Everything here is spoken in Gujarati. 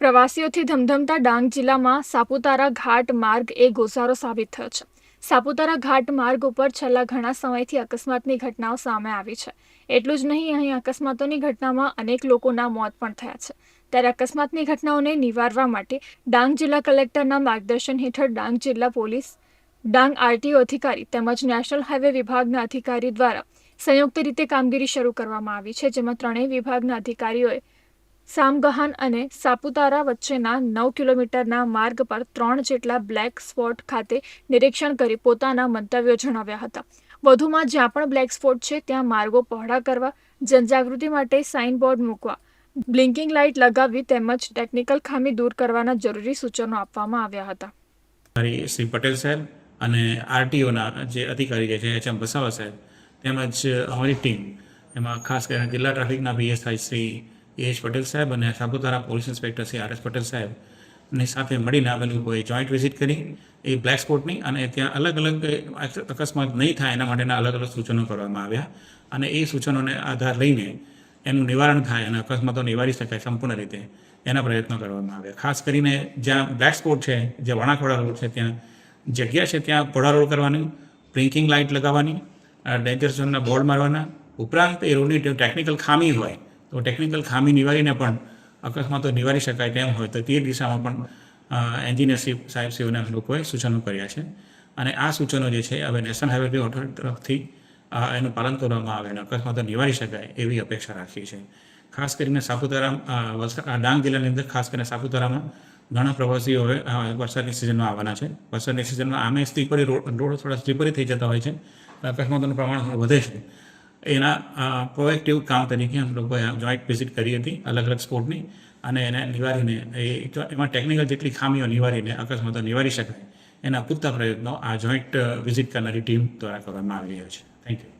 પ્રવાસીઓથી ધમધમતા ડાંગ જિલ્લામાં સાપુતારા ઘાટ માર્ગ એ ગોસારો સાબિત થયો છે. સાપુતારા ઘાટ માર્ગ ઉપર છેલ્લા ઘણા સમયથી અકસ્માતની ઘટનાઓ સામે આવી છે. એટલું જ નહીં, અહીં અકસ્માતોની ઘટનામાં અનેક લોકોના મોત પણ થયા છે. ત્યારે અકસ્માતની ઘટનાઓને નિવારવા માટે ડાંગ જિલ્લા કલેક્ટરના માર્ગદર્શન હેઠળ ડાંગ જિલ્લા પોલીસ, ડાંગ આરટીઓ અધિકારી તેમજ નેશનલ હાઈવે વિભાગના અધિકારી દ્વારા સંયુક્ત રીતે કામગીરી શરૂ કરવામાં આવી છે, જેમાં ત્રણેય વિભાગના અધિકારીઓએ સામગહાન અને સાપુતારા વચ્ચેના નવ કિલોમીટરના માર્ગ પર ત્રણ જેટલા બ્લેક સ્પોટ ખાતે નિરીક્ષણ કરી પોતાના મંતવ્યો જણાવ્યા હતા. વધુમાં જ્યાં પણ બ્લેક સ્પોટ છે, ત્યાં માર્ગો પહોળા કરવા, જનજાગૃતિ માટે સાઇનબોર્ડ મૂકવા, બ્લિંકિંગ લાઇટ લગાવવી તેમજ ટેકનિકલ ખામી દૂર કરવાના જરૂરી સૂચનો આપવામાં આવ્યા હતા. શ્રી પટેલ સાહેબ અને આરટીઓના જે અધિકારી છે, એચ એમ વસાવા સાહેબ તેમજ અમારી ટીમ, એમાં ખાસ કરીને જિલ્લા ટ્રાફિકના PSI Shri A H Patel સાહેબ અને Saputara police inspector Shri R S Patel સાહેબની સાથે મળીને અમે લોકોએ જોઈન્ટ વિઝિટ કરી. એ બ્લેક સ્પોટની અને ત્યાં અલગ અલગ અકસ્માત નહીં થાય એના માટેના અલગ અલગ સૂચનો કરવામાં આવ્યા. અને એ સૂચનોને આધાર લઈને એનું નિવારણ થાય અને અકસ્માતો નિવારી શકાય સંપૂર્ણ રીતે એના પ્રયત્નો કરવામાં આવ્યા. ખાસ કરીને જ્યાં બ્લેક સ્પોટ છે, જે વણાકવાડા રોડ છે, ત્યાં જગ્યા છે, ત્યાં પોળા કરવાની બ્લિંકિંગ લાઇટ લગાવવાની ડેન્જર ઝોનના બોર્ડ મારવાના. ઉપરાંત એ રોડની ટેકનિકલ ખામી હોય તો ટેકનિકલ ખામી નિવારીને પણ અકસ્માતો નિવારી શકાય તેમ હોય તો તે દિશામાં પણ એન્જિનિયર સાહેબ શ્રીઓને લોકોએ સૂચનો કર્યા છે. અને આ સૂચનો જે છે, હવે નેશનલ હાઇવે ઓથોરિટી તરફથી એનું પાલન કરવામાં આવે અને અકસ્માતો નિવારી શકાય એવી અપેક્ષા રાખી છે ખાસ કરીને સાપુતારા ડાંગ જિલ્લાની અંદર ખાસ કરીને સાપુતારામાં ઘણા પ્રવાસીઓ હવે વરસાદની સિઝનમાં આવવાના છે. વરસાદની સિઝનમાં આમે સ્લીપરી, રોડ થોડા સ્લીપરી થઈ જતા હોય છે. અકસ્માતોનું પ્રમાણ વધે છે. એના પ્રોએક્ટિવ કામ તરીકે અમે લોકોએ જોઈન્ટ વિઝિટ કરી હતી, અલગ અલગ સ્પોર્ટની અને એને નિવારીને એમાં ટેકનિકલ જેટલી ખામીઓ નિવારીને, અકસ્માતો નિવારી શકાય, એના પૂરતા પ્રયત્નો આ જોઈન્ટ વિઝિટ કરનારી ટીમ દ્વારા કરવામાં આવી રહ્યો છે. Thank you